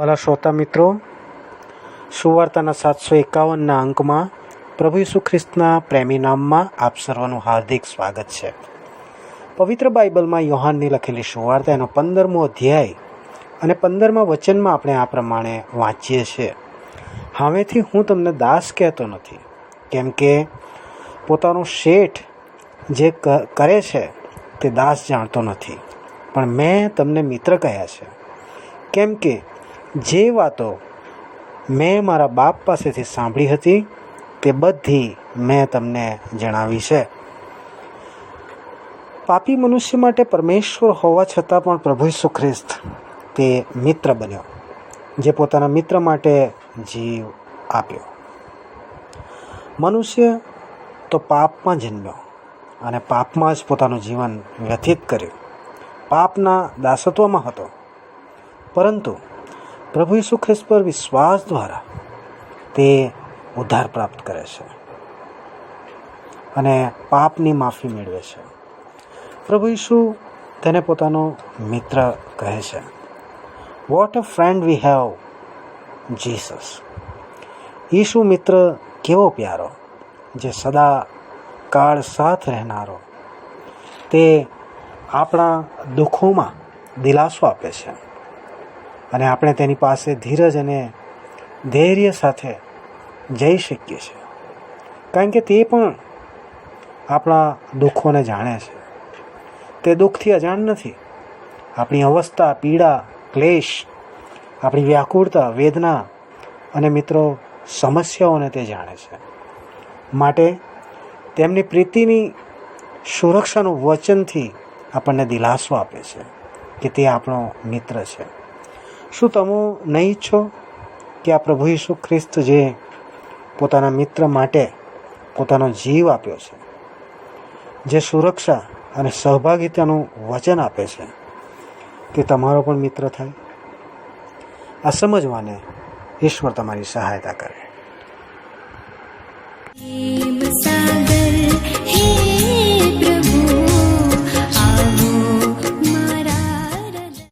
વાલા શ્રોતા મિત્રો, સુવાર્તાના સાતસો એકાવનના અંકમાં પ્રભુ ઈસુ ખ્રિસ્તના પ્રેમી નામમાં આપ સર્વનું હાર્દિક સ્વાગત છે. પવિત્ર બાઇબલમાં યોહાનની લખેલી સુવાર્તા એનો પંદરમો અધ્યાય અને પંદરમા વચનમાં આપણે આ પ્રમાણે વાંચીએ છીએ. હવેથી હું તમને દાસ કહેતો નથી, કેમ કે પોતાનો શેઠ જે કરે છે તે દાસ જાણતો નથી. પણ મેં તમને મિત્ર કહ્યા છે. કેમ કે જે વાતો મેં મારા બાપ પાસેથી સાંભળી હતી, તે બધી મેં તમને જણાવી છે. પાપી મનુષ્ય માટે પરમેશ્વર હોવા છતાં પણ પ્રભુ ઈસુ ખ્રિસ્ત તે મિત્ર બન્યો, જે પોતાના મિત્ર માટે જીવ આપ્યો. મનુષ્ય તો પાપમાં જન્મ્યો અને પાપમાં જ પોતાનું જીવન વ્યતીત કર્યું. પાપના દાસત્વમાં હતો. પરંતુ પ્રભુ ઈસુ ખ્રિસ્ત પર વિશ્વાસ દ્વારા તે ઉદ્ધાર પ્રાપ્ત કરે છે અને પાપની માફી મેળવે છે. પ્રભુ ઈસુ તેને પોતાનો મિત્ર કહે છે. What a friend we have Jesus ઈસુ મિત્ર કેવો પ્યારો, જે સદા કાળ સાથ રહેનારો, તે આપણા દુઃખોમાં દિલાસો આપે છે. અને આપણે તેની પાસે ધીરજ અને ધૈર્ય સાથે જઈ શકીએ છીએ. કારણ કે તે પણ આપણા દુઃખોને જાણે છે. તે દુઃખથી અજાણ નથી. આપણી અવસ્થા, પીડા, ક્લેશ, આપણી વ્યાકુળતા, વેદના અને મિત્રો સમસ્યાઓને તે જાણે છે. માટે તેમની પ્રીતિની સુરક્ષાનું વચનથી આપણને દિલાસો આપે છે કે તે આપણો મિત્ર છે. શું તમે નહીં ઈચ્છો કે આ પ્રભુ ઈસુ ખ્રિસ્ત જે પોતાના મિત્ર માટે પોતાનો જીવ આપ્યો છે, જે સુરક્ષા અને સહભાગિતાનું વચન આપે છે, તે તમારો પણ મિત્ર થાય? આ સમજવાને ઈશ્વર તમારી સહાયતા કરે. સાગર, હે